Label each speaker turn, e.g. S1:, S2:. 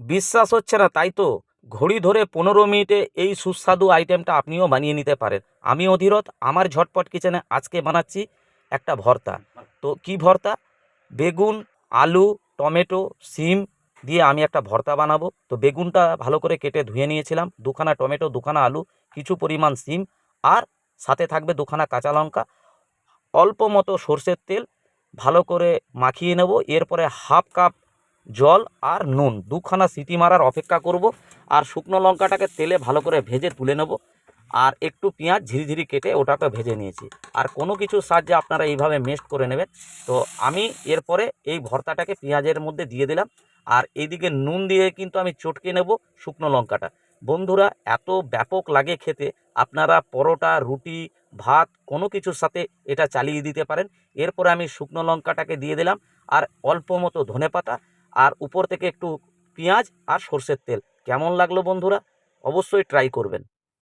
S1: বিশ্বাস হচ্ছে না, তাই তো? ঘড়ি ধরে পনেরো মিনিটে এই সুস্বাদু আইটেমটা আপনিও বানিয়ে নিতে পারেন। আমি অধীরথ আমার ঝটপট কিচেনে আজকে বানাচ্ছি একটা ভর্তা। তো কি ভর্তা? বেগুন, আলু, টমেটো, সিম দিয়ে আমি একটা ভর্তা বানাবো। তো বেগুনটা ভালো করে কেটে ধুয়ে নিয়েছিলাম। দুখানা টমেটো, দুখানা আলু, কিছু পরিমাণ সিম আর সাথে থাকবে দুখানা কাঁচা লঙ্কা। অল্প মতো সর্ষের তেল ভালো করে মাখিয়ে নেব। এরপরে হাফ কাপ জল আর নুন, দুখানা সিটি মারার অপেক্ষা করব আর শুকনো লঙ্কাটাকে তেলে ভালো করে ভেজে তুলে নেব আর একটু পেঁয়াজ ঝিরিঝিরি কেটে ওটাকে ভেজে নিয়েছি। আর কোনো কিছুর সাহায্যে আপনারা এইভাবে মেস্ট করে নেবেন। তো আমি এরপরে এই ভর্তাটাকে পেঁয়াজের মধ্যে দিয়ে দিলাম আর এইদিকে নুন দিয়ে কিন্তু আমি চটকে নেব শুকনো লঙ্কাটা। বন্ধুরা, এত ব্যাপক লাগে খেতে, আপনারা পরোটা, রুটি, ভাত, কোনো কিছুর সাথে এটা চালিয়ে দিতে পারেন। এরপরে আমি শুকনো লঙ্কাটাকে দিয়ে দিলাম আর অল্প মতো ধনেপাতা আর উপর থেকে একটু পেঁয়াজ আর সর্ষের তেল। কেমন লাগল বন্ধুরা? অবশ্যই ট্রাই করবেন।